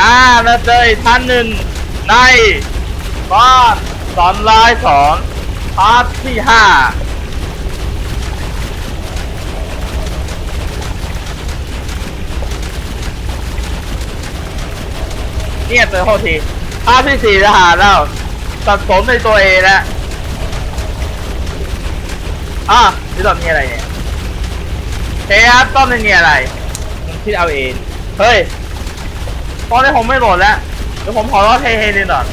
อ่ามาเจออีกท่านหนึ่งในบ้านสอนลายสอนพาร์ทที่ห้าเนี่ยเจอโทษทีภาพที่สี่ทหารแล้วสัดสมในตัวเองแล้วอะนี่ตอนนี้อะไรเนี่ยเฮ้ยต้นนี้อะไรมึงคิดเอาเอง เฮ้ย ตอนนี้ผมไม่โหลดแล้วเดี๋ยวผมขอร้องเฮ้ๆนิดหน่อย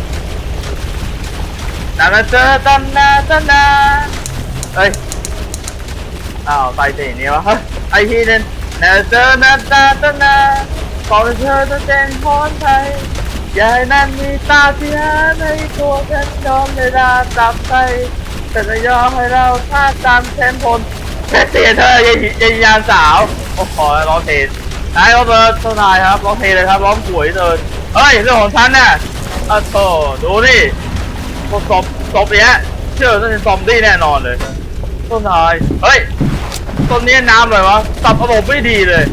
นานาเจอตันนาตันนาเอ้ยอ้าวไปสินี่วะเฮ้ยไอทีนึงนาเจอนาตาตันนาขอให้เธอจะแจ้งพรไทยอย่าให้นั้นมีตาเสียในตัวฉันยอมในดาจับไปแต่จะยอมให้เราฆ่าตามแทนพลแค่เสียเธอยายยายยานสาว โอ้โหร้องเพลง นายโรเบิร์ตเจ้านายครับร้องเพลงเลยครับร้องหวยเลยเฮ้ยเรื่องของฉันน่ะอะโธ่ดูนี่พวกศพศพเนี้ยเชื่อว่าเป็นซอมบี้แน่นอนเลยเจ้านายเฮ้ยต้นนี้น้ำเลยวะสับระบบไม่ดีเลย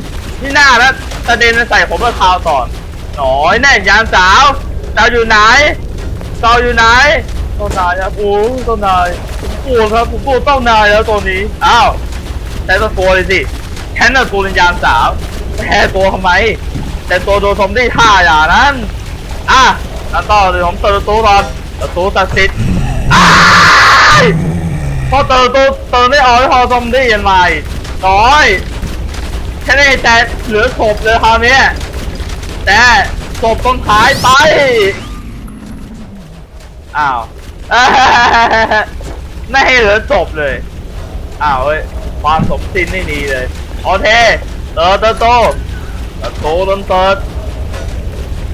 นี่หน้าแล้วตะเด็นมาใส่ผมมาคราวก่อนหน่อยแน่ยานสาวเจ้าอยู่ไหนเจ้าอยู่ไหนเจ้านายครับโอ้เจ้านายผมกลัวครับผมกลัวเจ้านายแล้วตัวนี้อ้าวใช้ตัวตัวเลยสิแค่น่ะตัวเป็นยามสาว แพ้ตัวทำไม แต่ตัวโดนทมได้ท่าอย่างนั้น อะแล้วต่อเลยผมเติมตัวก่อนประตูตัดสิทธิ์พอเติมตัวเติมไม่ออกไม่พอทมได้ยังไงน้อยแค่นี้แต่เหลือศพเลยคราวนี้แต่ศพต้องหายไป อ้าวไม่ให้เหลือศพเลย อ้าวเฮ้ยความสมจริงไม่มีเลย โอเค เติร์ดเติร์ดโตเติร์ดโตเติร์ดเติร์ด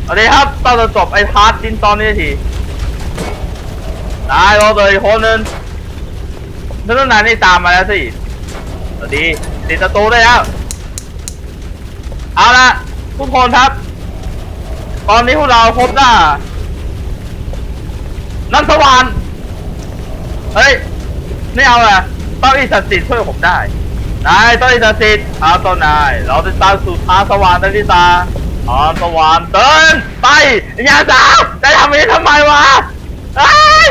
เอาดีครับต้องจะจบไอ้พาร์ทจินตอนนี้ทีได้เรอเลยคนนึงนั่นนานนี่ตามมาแล้วสิสวัสดีติดประตูได้แล้ว เอาละทุกคนครับ ตอนนี้พวกเราพบหน้านันทวานเฮ้ย ไม่เอาอะต้องอีสัตว์สิทธิ์ช่วยผมได้ นายต้องอีสัตว์สิทธิ์อาตัวนาย เราจะตามสู่ทาสว่างนันทิตาทาสว่างเดินไปยาสาวจะทำอย่างนี้ทำไมวะไอ้ย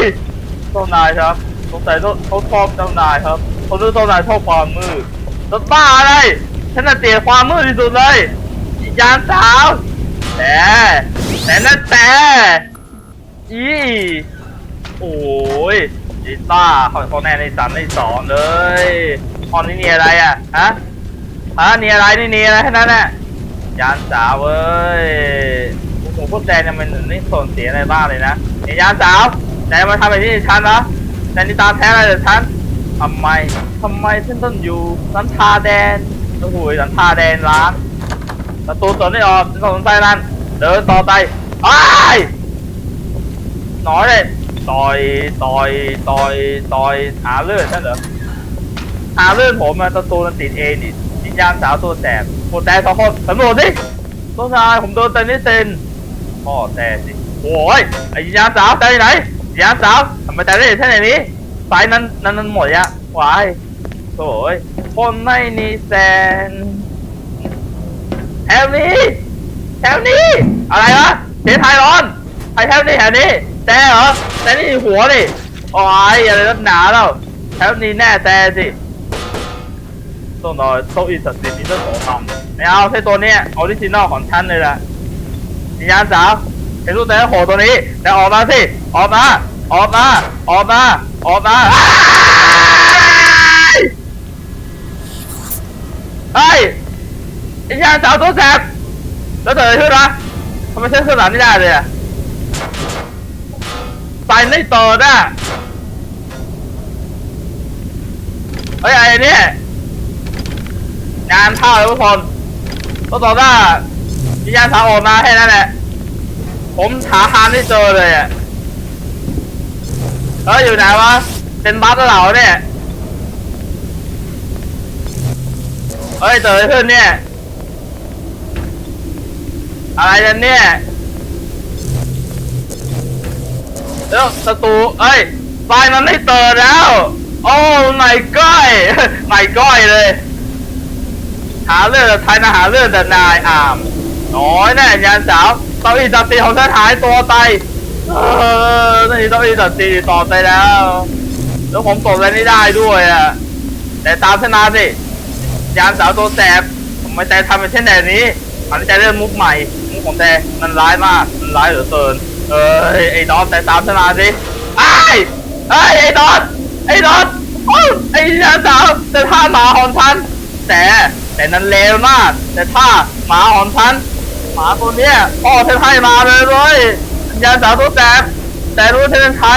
เจ้านายครับสงสัยเขาชอบเจ้านายครับเขาดูเจ้านายชอบความมืดจะบ้าอะไรฉันน่ะเกลียความมืดที่สุดเลยยานสาวแต่แต่นั่นแต่อีโอ้ยจีต้าเขาเขาแน่ในสามในสองเลย ตอนนี้นี่อะไรอะฮะฮะนี่อะไรนี่นี่อะไรแค่นั้นแหละยานสาวเว้ยโอ้โหพวกแดนเนี่ยมันนี่ส่วนเสียอะไรบ้างเลยนะไอ้ยานสาวแดนมาทำแบบนี้กับฉันนะแดนนี่ตามแท้อะไรกับฉันทำไมทำไมฉันต้องอยู่สันทาแดนโอ้โหสันทาแดนร้านประตูเปิดไม่ออกฉันสนใจนั่นเดินต่อไปไอ้หน่อยเลยต่อยต่อยต่อยต่อยหาเลือดนั่นเหรอ หาเลือดผมมาประตูมันติดเองนี่วิญญาณสาวตัวแสบตัวแสบสองคนสำรวจดิต้นชายผมโดนเตนนิเซนพ่อแต่สิโอ้ยไอ้วิญญาณสาวแต่ไหนวิญญาณสาวทำไมแต่ได้แค่ไหนนี้สายนั้นนั้นนั้นหมดยะวายโอ้ยคนไม่นิเซนแถวนี้แถวนี้ อะไรวะเสียงไทยร้อนไทยแถวนี้แถวนี้แต่เหรอแต่นี่หัวดิโอ้ยอะไรนักหนาแล้วแถวนี้แน่แต่สิ ต้องนอนโซอีสัตว์สิมีเรื่องของมันไม่เอาใช่ตัวเนี้ยออริจินอลของฉันเลยล่ะวิญญาณสาวเห็นรูปแต่โหตัวนี้ แต่ออกมาสิออกมาออกมาออกมาออกมาไอ้ายเฮ้ยไอ้ยาสาวตัวแสบแล้วเธอชื่อนะทำไมฉันสื่อสารไม่ได้เลยอะไปไม่ต่อนะเฮ้ยไอ้เนี่ย งานเข้าแล้วทุกคนต้องต่อหน้าวิญญาณสาวออกมาแค่นั้นแหละ ผมหาหางไม่เจอเลยอะเฮ้ยอยู่ไหนวะ เป็นบัสเหล่าเนี่ยเฮ้ยเจอขึ้นเนี่ย อะไรกันเนี่ยเรื่องศัตรูเอ้ยไฟมันไม่เปิดแล้ว โอ้ไม่ก้อยไม่ก้อยเลย หาเรื่องแต่ไทยนะหาเรื่องแต่นายอามน้อยแน่ยานสาวต้าอี้ศักดิ์สิทธิ์ของฉันหายตัวไปเออนี่ต้าอี้ศักดิ์สิทธิ์ต่อไปแล้ว แล้วผมตบอะไรไม่ได้ด้วยอะแต่ตามชนะสิยามสาวตัวแสบผมไม่ใจทำเป็นเช่นแบบนี้มันใจเล่นมุกใหม่มุกของแต่มันร้ายมากมันร้ายเหลือเกินเอ้ไอ้ดอนแต่ตามชนะสิไอ้ายเอ้ไอ้ดอนไอ้ดอนไอ้ยามสาวแต่ท่าหมาของฉันแต่ แต่นั้นเลวมาก แต่ถ้าหมาของฉันหมาตัวเนี้ยพ่อฉันให้มาเลยเว้ยยามสาวตัวแสบแต่รู้ว่าฉันเป็นใคร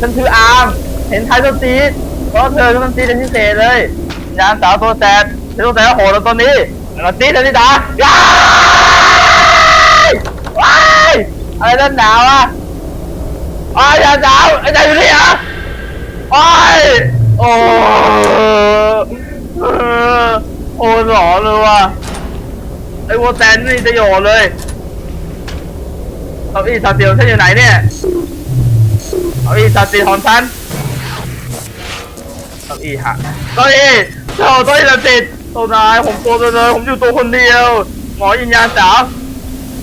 ฉันคืออาร์มเห็นไทยตัวซีดเพราะเธอคือมันซีดเป็นพิเศษเลยยามสาวตัวแสบฉันตัวแสบโหดแล้วตัวนี้แล้วซีดเลยนี่ดาว้ายว้ายอะไรนั่นหนาวอะอ้ายามสาวไอ้ใจอยู่นี่เหรอโอ้ยโอ้ เออโอ้หลอเลยว่ะไอ้วัวแตนนี่จะโยนเลยเอาอีสาเตียวฉันอยู่ไหนเนี่ยเอาอีสาเตียวของฉันเอาอีฮะตัวอีเจ้าตัวอีสาติดตัวนายผมตัวเลยผมอยู่ตัวคนเดียว หมอยินยาสาว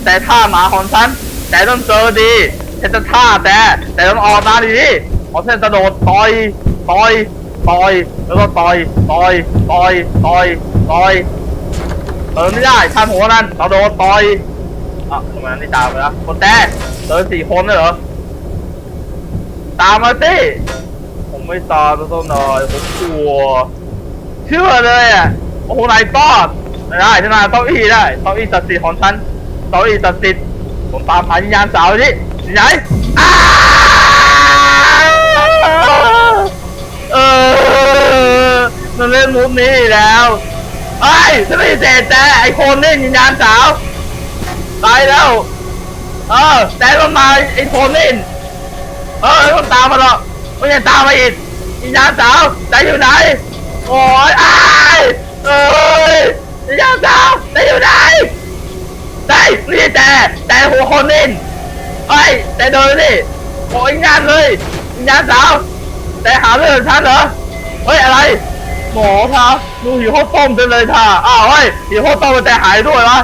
แต่ท่าหมาของฉันแต่ต้องเจอดีฉันจะท่าแต่แต่ต้องออกมาดีๆเพราะฉันกระโดดต่อยต่อยต่อยแล้วก็ต่อยต่อยต่อยต่อย ต่อยเติมไม่ได้ท่านหัวนั่นเราโดนต่อยอะทำไมนี่ตามไปแล้วคนแต่เติมสี่คนเลยเหรอตามมาสิผมไม่ตามตัวหน่อยผมกลัวเชื่อเลยอะโอ้โหนายตอดไม่ได้ฉันาเต้าอี้ได้ต้าอี้ศัดสิทธิ์ของฉันต้าอี้ศัดสิทธิ์ผมตามหาวิญญาณสาวนี่ที่ไหนเออมันเล่นมุกนี้แล้ว ไอ้ฉันไม่ได้เสร็จแต่ไอ้คนนี่วิญญาณสาวตายแล้ว เออแต่มันมาไอ้คนนี่เออมันตามมาหรอกมันยังตามมาอีกวิญญาณสาวแต่อยู่ไหนโอ้ยไอ้เอ้ยวิญญาณสาวแต่อยู่ไหนแต่ไม่ใช่แต่แต่หัวคนนี่ไอ้แต่โดนนี่โอ้ยงานเลยวิญญาณสาวแต่หาเรื่องฉันเหรอเฮ้ยอะไร หมอครับดูหิวข้าวต้มจังเลยค่ะอ้าวเฮ้ยหิวข้าวต้มมันแต่หายด้วยวะ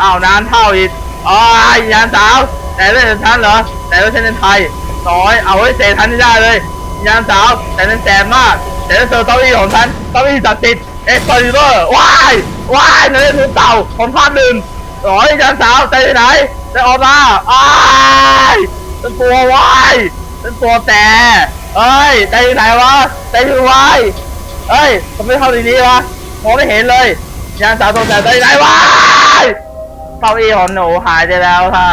อ้าวนานเท่าอีกอ๋อไอ้ยานสาว แต่เรื่องฉันเหรอ แต่เรื่องฉันเป็นไทยน้อยเอาไว้เสทันไม่ได้เลย ยานสาว แต่เป็นแสบมาก แต่เรื่องเซอร์เต้าอี้ของฉันเต้าอี้จัดติดเอ็กซ์ตอริเวอร์ว้ายว้ายนั่นเรื่อเต่าของภาคหนึ่งโอ้ยยานสาวใจไปไหนใจออกมาอ้ายฉันตัววายฉันตัวแต่เอ้ยใจอยู่ไหนวะใจอยู่วาย เอ้ยทำไมเข้าในนี้วะมองไม่เห็นเลยยานสาวตรงแต่ใจไหนวะเก้าอี้ของหนูหายไปแล้วค่ะ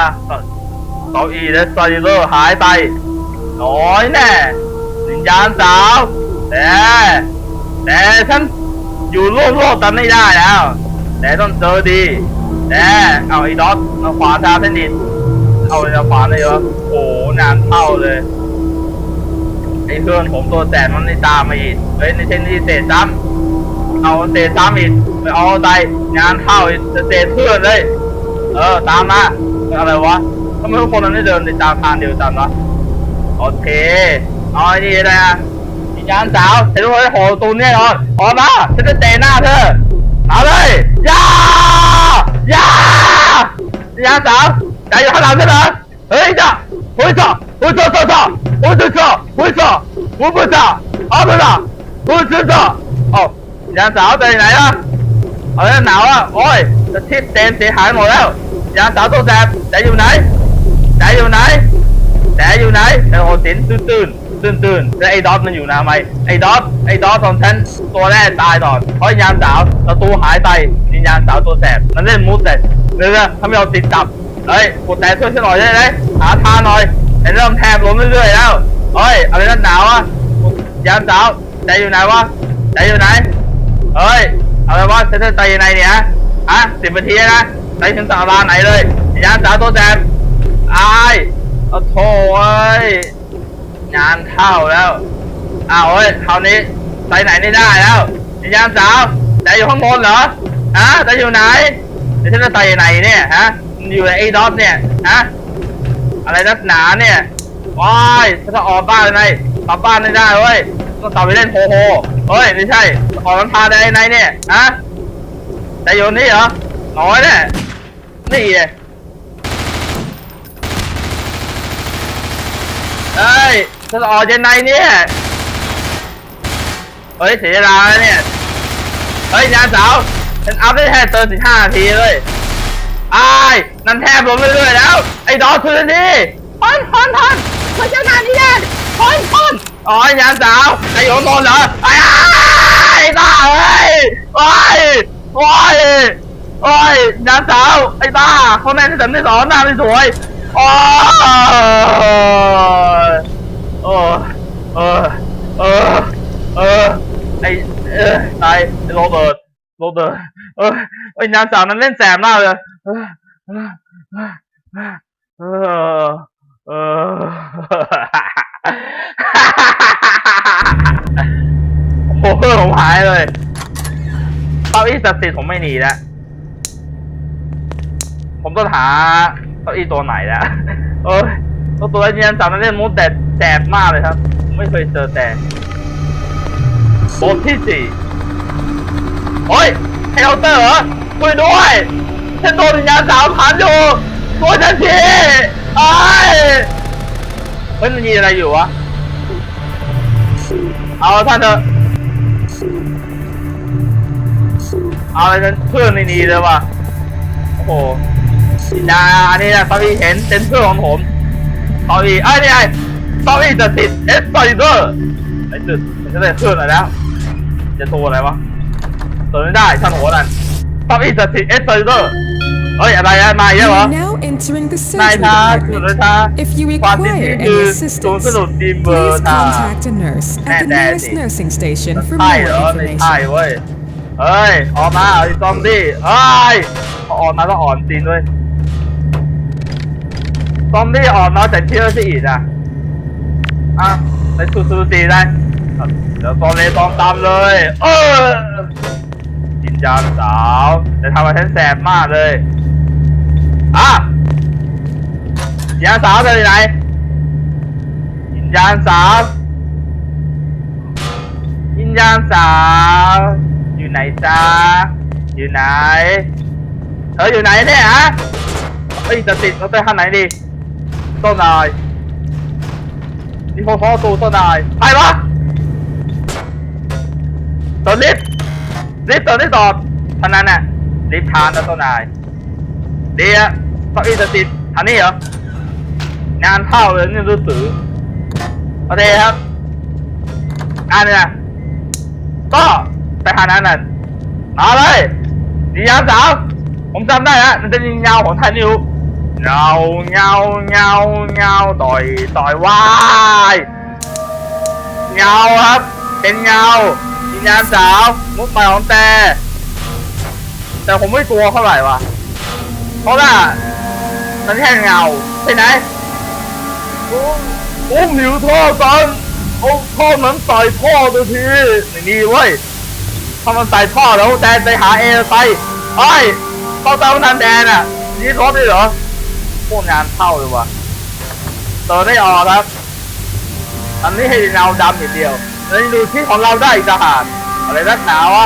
เก้าอี้และซอลิเวอร์หายไป น้อยแน่วิญญาณสาวแต่แต่ฉันอยู่ร่วมโลกกันไม่ได้แล้ว แต่ต้องเจอดีแต่เอาไอ้ดอทเอาขวาทาเส้นดิเอาเอาขวาเลยวะโอ้หนานเท่าเลย ไอ้เพื่อนผมตัวแสนมันในตามมาอีกเฮ้ยในเช่นที่เศษซ้ำเอาเศษซ้ำอีกไปเอาใจงานเข้าอีกจะเศษเพื่อนเลย เออตามมาอะไรวะทำไมทุกคนมันไม่เดินในตามทางเดียวกันวะโอเคเอาไอ้นี่เลยนะยานสาวเห็นว่าไอ้โหตูนเนี่นอนออกมาฉันจะเตะหน้าเธอเอาเลยย่าย่ายานสาวใจอยู่ข้างหลังเธอเหรอเฮ้ยจ้ะเฮ้ยจ้ะเฮ้ยจ้ะจ้ะ จ้ะเฮ้ยจ้ะจ้ะเฮ้ยจ้ะ我不知道，เอาไปละกู知道哦ยานสาวใจไหนอ่ะเอาแล้วหนาวอ่ะโอ้ยจะทิพเต็มเสียหายหมดแล้วยานสาวตัวแสบแต่อยู่ไหนแต่อยู่ไหน แต่อยู่ไหนแต่โอสินตื่นตื่นตื่นตื่นแล้วไอ้ดอทมันอยู่นะไหมไอ้ดอทไอ้ดอทของฉันตัวแรกตายก่อนเพราะยานสาวประตูหายไปวิญญาณสาวตัวแสบมันเล่นมูสเซ็ตเรือถ้าไม่เอาติดจับเฮ้ยกดแต่ช่วยฉันหน่อยได้ไหมหาทางหน่อย ไอ้เริ่มแทบล้มเรื่อยๆแล้วเฮ้ยอะไรนั่นหนาวอะยานสาวใจอยู่ไหนวะใจอยู่ไหนเฮ้ยอะไรวะฉันจะใจยังไงเนี่ยฮะสิบนาทีนะใจถึงสาราไหนเลยยานสาวตัวแสบอายเอาโถ่เอ้ยงานเข้าแล้วอ้าวเฮ้ยคราวนี้ไปไหนไม่ได้แล้ววิญญาณสาวแต่อยู่ข้างบนเหรอฮะแต่อยู่ไหนเดี๋ยวฉันจะใส่ไหนเนี่ยฮะมันอยู่ในไอ้ดอทเนี่ยฮะ อะไรนักหนาเนี่ยว้ายถ้าจะออกบ้านนายกลับบ้านไม่ได้เว้ยต้องกลับไปเล่นโฮโฮเฮ้ยไม่ใช่ออกมันพาได้ไหนเนี่ยฮะแต่โยนนี่เหรอน้อยแน่นี่เลยเฮ้ยถ้าจะออกจะไหนเนี่ยเฮ้ยเสียเวลาแเนี่ยเฮ้ยงานสาวฉันอัพได้แค่เติมสิบห้าทีเลย อ้ายนั่นแทบลงเรื่อยๆแล้ว ไอ้ดอกคืนนี้พอนพอนพอนไม่ใช่งานนี้แน่พอนพอนอ๋อยานสาว ไอ้โยนเหรอ ไอ้อ้ายบ้าเอ้ยโอ้ยโอ้ยโอ้ยยานสาว ไอ้บ้าเขาแม่ที่สามที่สองหน้าไม่สวยโอ้ยโอ้ยเออ เออ เออ ไอ้ เออตายไอ้โรเบิร์ต โรเบิร์ตเออไอ้ยานสาวนั้นเล่นแสบมากเลยเออเออเออโอ้โหผมหายเลยเก้าอี้ศักดิ์สิทธิ์ผมไม่หนีแล้วผมต้องหาเก้าอี้ตัวไหนแล้วเอ้ยตัวตัวเนียนสามนักเล่นมุดแต่แสบมากเลยครับ ไม่เคยเจอแต่บทที่สี่ โอ้ยเฮลเตอร์เหรอช่วยด้วยฉันโดนวิญญาณสาวผ่านอยู่ช่วยฉันทีไอ้เฮ้ยมันมีอะไรอยู่วะ เอาท่านเถอะเอาอะไรกันเพื่อนในนี้เลยว่ะโอ้โหยาอันนี้นะตอนที่เห็นเป็นเพื่อนของผมตอนที่ไอ้นี่ไอ้ตอนที่จะติดเอสไซเดอร์ไอ้จุดมันจะได้เพื่อนอะไรแล้วจะโทรอะไรวะ โทรไม่ได้ช่างหัวนั่นตอนที่จะติดเอสไซเดอร์เฮ้ยอะไรอะมาอีกแล้วเหรอ You're now entering the นาย surgery ทาสุร department. ชา If you ความจริง require นี่คือ any ศูนย์ assistance, สนุนทีมเบอ please ร์ทา contact a nurse at the Nè, nè, nearest chị. nursing station for ใช่ more เหรอไม่ใช่ information. เว้ย เฮ้ย ออกมาไอ้ซอมบี้เฮ้ยพอออกมาต้องอ่อนจริงด้วยซอมบี้ออกมาแต่เชื่อสิอีกอะ อะไปสูสูตีได้ครับเดี๋ยวซอมเลยซอมตามเลย เออ จานสาวจะทำให้ฉันแสบมากเลยอะจินจานสาวจะไปไหนจินจานสาววิญญาณสาว อยู่ไหนจ้าอยู่ไหนเธออยู่ไหนเนี่ยฮะเฮ้ยจะติดเราไปทางไหนดีต้นนายนี่พอพอตูต้นนายไปวะตัวลิฟ ต์ลิฟต์ตัวที่ตอบท่านั้นน่ะลิฟต์ทานนะต้นนาย เดียวเก้าอี้จะติดทางนี้เหรองานเข้าเลยนี่รู้สึกโอเคครับงานนี่ยก็ไปหานั้นน่ะมาเลยนิยาสาวผมจำได้ฮะมันจะมีเงาของท่านนิวเงาเงาเงาเงาต่อยต่อยวายเงาครับ เป็นเงา วิญญาณสาวมุกใหม่ของแต่ แต่ผมไม่กลัวเท่าไหร่วะเพราะว่ามันแค่เงาใช่ไหมอุ้มหิวท่อก่อนเอาท่อนั้นใส่ท่อตัวทีไม่เว้ยถ้ามันใส่ท่อแล้วแดนไปหาเอไปไอ้ยต้องตามทันแดนอะนี่รถด้วยเหรอพวกงานเข้าเลยวะเติมไม่ออกครับอันนี้ให้เงาดำอย่างเดียว แล้วดูที่ของเราได้อีกทหารอะไรนักหนาวะ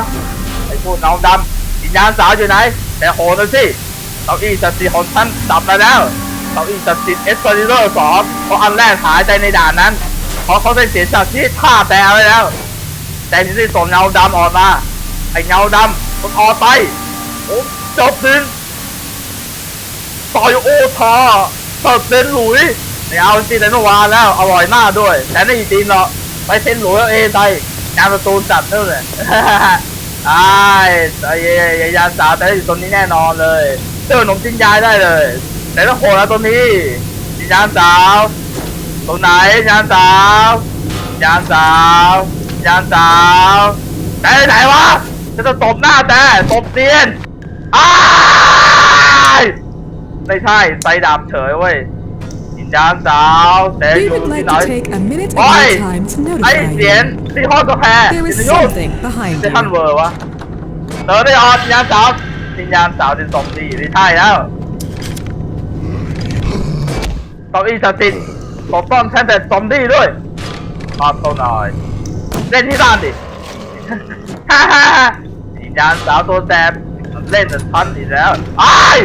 ไอ้พวกเงดำวิญญาณสาวอยู่ไหน แต่โหนะสิเก้าอี้สติของท่านดับไปแล้วเก้าอี้สติเอสเปอร์เรอร์สองเพราะอันแรกหายใจในด่านนั้น เพราะเขาได้เสียจากที่ท่าแต่ไว้แล้ว แต่ที่ได้ส่งเงาดำออกมาไอ้เงาดำมันออกไปโอ้จบดินต่อยโอทาตัดเซนหลุยไม่เอาจริงแต่เมื่อวานแล้วอร่อยมากด้วยแต่ไม่จริงหรอก ไปเซนหลุยเอาเองไปงานประตูจัดนู่นเลยไอ้ไอ้ยายาสาวแต่อยู่ตรงนี้แน่นอนเลยเจอขนมจิ้นยายได้เลย แต่ต้องโหดแล้วตรงนี้ยานสาวตรงไหนยานสาวยานสาวยานสาวแต่ไหนวะจะจะตบหน้าแต่ตบเตียนอ้าไม่ใช่ไฟดับเฉยเว้ย ยานสาวแต่อ We ยู่ would ที่ like ไหน to take a minute of Oi! your time to ไอ้ notify เสียน you. ที่ห้องกาแฟ There วิ is ทยุ something behind เซทัน you. เวอร์วะเติร์ได้ออนยานสาววิญญาณสาวเป็นซอมบี้ไม่ใช่แล้วเก้าอี้สติดปกป้องฉันแต่ซอมบี้ด้วยขอบเขาหน่อย เล่นที่บ้านดิ ฮ่าฮ่าฮ่าวิญญาณสาวตัวแสบมันเล่นแต่ทันอีกแล้วไอ้าย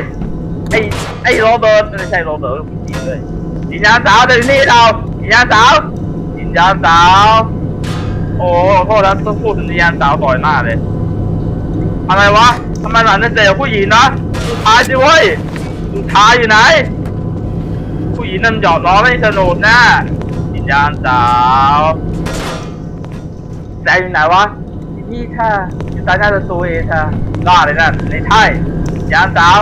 ไอ้ไอ้โรเบิร์ตไม่ใช่โรเบิร์ตผู้หญิงเลย วิญญาณสาวเดี๋ยวนี้เราวิญญาณสาววิญญาณสาว โอ้โทษนะต้องพูดถึงวิญญาณสาวบ่อยมากเลย อะไรวะทำไมหลานนั่นเจอผู้หญิงนะสุดท้ายสิเว้ยสุดท้ายอยู่ไหน ผู้หญิงนั่นหยอดล้อไม่สนุกนะวิญญาณสาวใจอยู่ไหนวะที่ท่าอยู่ใต้หน้าประตูเองท่าล่าเลยนั่นไม่ใช่วิญญาณสาว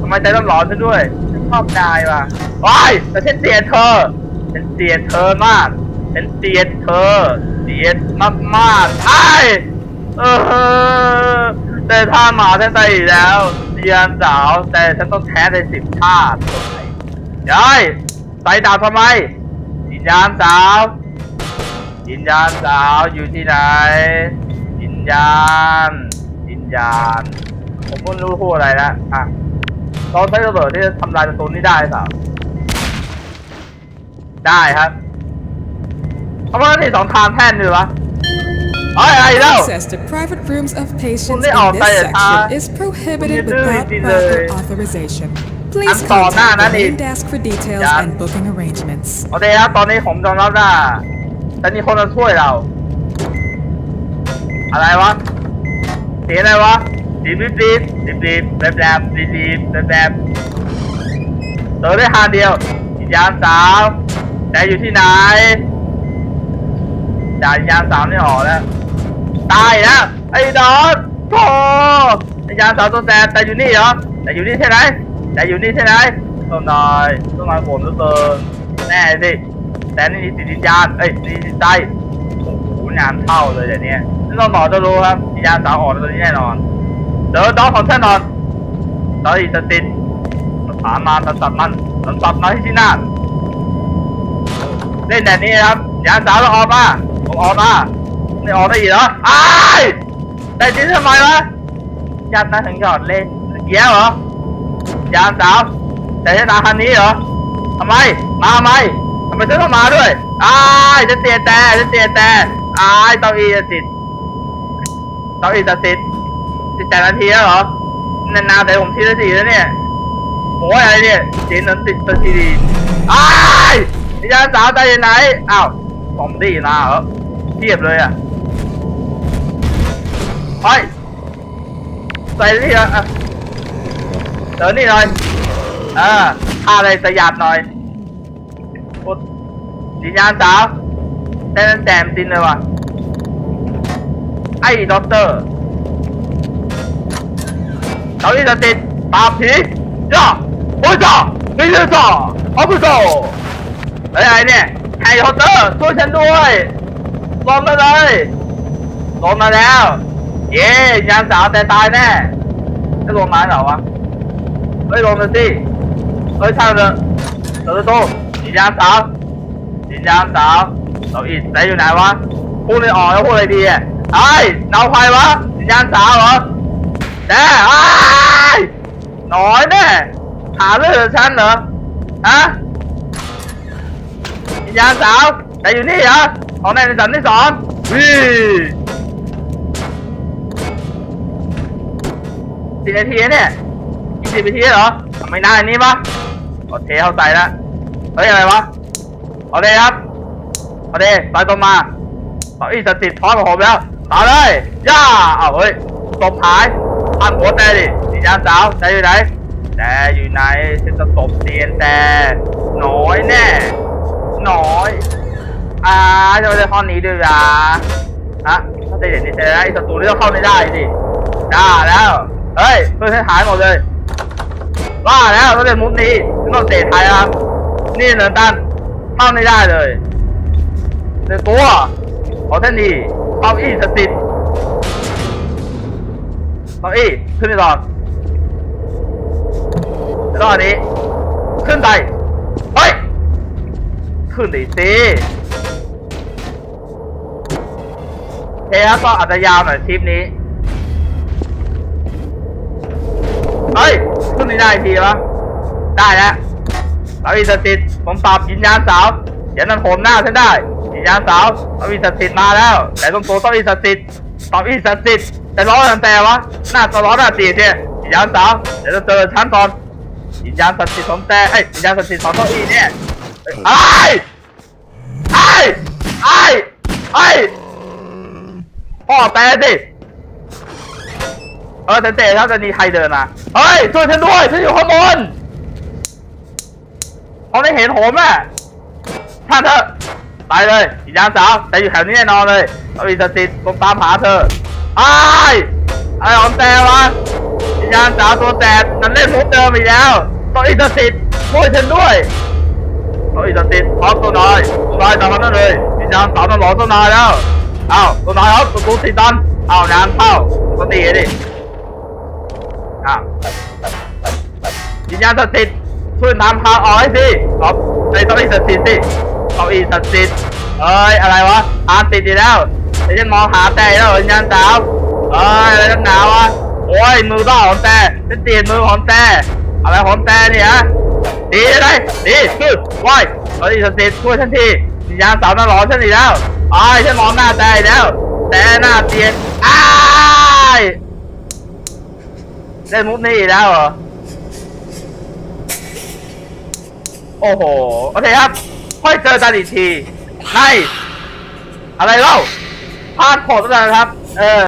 ทำไมใจต้องหลอนฉันด้วย ชอบนายว่ะว้ายแต่ฉันเกลียเธอฉันเกลียเธอมากฉันเกลียเธอเกลียมากมากๆใช่เออแต่ถ้าหมาฉันไปอีกแล้วเรียนสาว แต่ฉันต้องแท้ในสิบชาติยายใส่ดาบทำไมวิญญาณสาววิญญาณสาวอยู่ที่ไหนวิญญาณวิญญาณผมก็รู้พูดอะไรแล้วอะ เราใช้ระเบิดที่จะทำลายประตูนี้ได้หรือเปล่าได้ครับเพราะว่าที่สองทางแท่นดีวะเอ้ยอะไรแล้ว Access to private rooms of patients in คุณได้ออก this ไปเหรอคะ section is prohibited คุณจะดื้อ without จริงๆเลย proper authorization. Please อันต่อหน้า contact นะ the นี่ main desk for details ยัน and booking arrangements. โอเคครับตอนนี้ผมยอมรับว่าแต่มีคนมาช่วยเรา อะไรวะเสียงอะไรวะ รีบรีบรีบรีบรีบแบบแบบรีบรีบแบบแบบเจอได้ทางเดียววิญญาณสาวแต่อยู่ที่ไหนจ่ายวิญญาณสาวนี่ออกแล้ว ตายแล้วไอ้ดอนโธ่วิญญาณสาวตัวแสบแต่อยู่นี่เหรอแต่อยู่นี่ใช่ไหมแต่อยู่นี่ใช่ไหมต้องนอยต้องนอยผมเหลือเกินแน่สิแต่นี่มีจิตวิญญาณเอ้ยมีจิตใจโอ้โหงานเข้าเลยเดี๋ยวนี้นี่เราหมอจะรู้ครับวิญญาณสาวออกตัวนี้แน่นอน เจอดอกของแน่นอนตอนอีสติดสถามาตัดตัดมันตัดตัดมาที่ที่นั่นเล่นแบบนี้ครับวิญญาสาวเราออกมาผมออกมาไม่ออกได้อีกเหรอไอ้แต่จริงทำไมวะญาติมาถึงหยอดเล่นเกี้ยวเหรอวิญญาณสาวแต่จะตาคันนี้เหรอทำไมมาทำไมทำไมฉันต้องมาด้วยไอ้จะเตียแต่จะเตียแต่ไอ้เตาอีจะติดเตาอีจะติด สิบแปดนาทีแล้วเหรอนานๆแต่ผมทีละสี่แล้วเนี่ยโอ้ยอะไรเนี่ยเจนนั้นติดตัวทีดีอ้ายวิญญาณสาวใจอยู่ไหนอ้าวซอมบี้นะเหรอเทียบเลยอะไปใส่นี่อะเดินนี่หน่อยเออฆ่าอะไรสยาดหน่อยกดวิญญาณสาวแต่นั่นแจมจริงเลยว่ะไอ้ด็อกเตอร์ เราที่จะติดปราบผีจ้าโอ้ยจ้านี่เลยจ้าเอาไปจ้าเฮ้ไอ้เนี่ยไอ้ด็อกเตอร์ช่วยฉันด้วยลงมาเลยลงมาแล้ว เย้วิญญาณสาวแต่ตายแน่จะลงมาเหรอวะเฮ้ยลงมาสิเฮ้ยช่างเถอะเติร์โตวิญญาณสาววิญญาณสาวเราอิดแต่อยู่ไหนวะพูดไม่ออกแล้วพูดอะไรดีอะไอ้ยเนาใครวะวิญญาณสาวเหรอ แน่ไอ้ยน่อยแน่หาเรื่องฉันเหรอฮะวิญญาณสาวแต่อยู่นี่เหรอของในในสันที่สองวิสี่นาทีเนี่ยยี่สิบนาทีเหรอทำไม่นานอันนี้ปะโอเคเข้าใจล้วเฮ้ย อะไรวะเอาเลยครับเอาเลยไปตรงมาเอาอีสติดท้อนของผมแล้วตาเลยย่าเอาเฮ้ยตบหาย พันหัวแต่ดิวิญญาณสาวแต่อยู่ไหนแต่อยู่ไหนฉันจะตบเตียนแต่น้อยแน่น้อยอ่าจะไปห้องนี้ด้วยอะฮะถ้าจะเด่นนี่แต่ไอ้ศัตรูนี่ต้องเข้าไม่ได้ดิจ้าแล้วเฮ้ยเพื่อนหายหมดเลยว่าแล้วเราเล่นมุกนี้ต้องเตะไทยครับนี่เหนือตันเข้าไม่ได้เลยในตัวขอท่านดีเอาอี้สติด เอาอี้ขึ้นไปก่อนแล้วอันนี้ ขึ้นไปเฮ้ยขึ้นดิสิโอเคครับก็อาจจะยาวหน่อยคลิปนี้เฮ้ยขึ้นไม่ได้อีกทีวะได้แล้วเรามีสติดผมปรับวิญญาณสาวเดี๋ยวนั้นโหมหน้าฉันได้วิญญาณสาวเรามีสติดมาแล้ว แต่ต้องโตต้องมีสติดต้องมีสติด แต่ร้อนตั้งแต่วะหน้าตร้อนหน้าตีเนี่ยวิญญาณสาวเดี๋ยวจะเจอฉันก่อนวิญญาณสติดของแต่ไอ้ยวิญญาณสติดของเก้าอี้เนี่ยเอ้ไอ้ไอ้ไอ้พ่อแต่ดิเออแต่เตะครับจะมีใครเดินมาเฮ้ยช่วยฉันด้วยฉันอยู่ข้างบนเขาไม่เห็นผมอะท่านเถอะไปเลยอีกยามสาวแต่อยู่แถวนี้แน่นอนเลยเอาอีสติดผมตามหาเธอ ไอ้ายอะไรของแต่วะอีกยามสาวตัวแสบมันเล่นมุกเดิมอีกแล้วต้องอีสติดช่วยฉันด้วยเฮ้ยจะติดพร้อมตัวน้อยตัวน้อยตามมาได้เลยมีจานสามตลอดตัวน้อยแล้วอ้าวตัวน้อยครับตัวตูติดดันอ้าวงานเข้าตัวตีดิอ้าววิญญาณสิทธิ์ช่วยนำพาออกให้สิครับในต้องอีศักดิ์สิทธิ์สิต้องอีศักดิ์สิทธิ์เอ้ยอะไรวะอ่านติดอีแล้ว เดี๋ยวฉันมองหาแต่แล้ววิญญาณสาวเอ้ยอะไรนักหนาวะโอ้ยมือบ้าของแต่ฉันตีมือของแต่อะไรของแต่เนี่ยฮะดีเลยดีคือไหวตอนนี้สติช่วยฉันทีวิญญาณสาวน่าหลอนฉันอีกแล้วอายฉันมองหน้าแต่แล้ว แต่หน้าเตียนอ้ายเล่นมุกนี้อีกแล้วเหรอโอ้โห โอเคครับ ค่อยเจอกันอีกทีในอะไรเล่า พลาดโผล่ตัวนะครับ เออ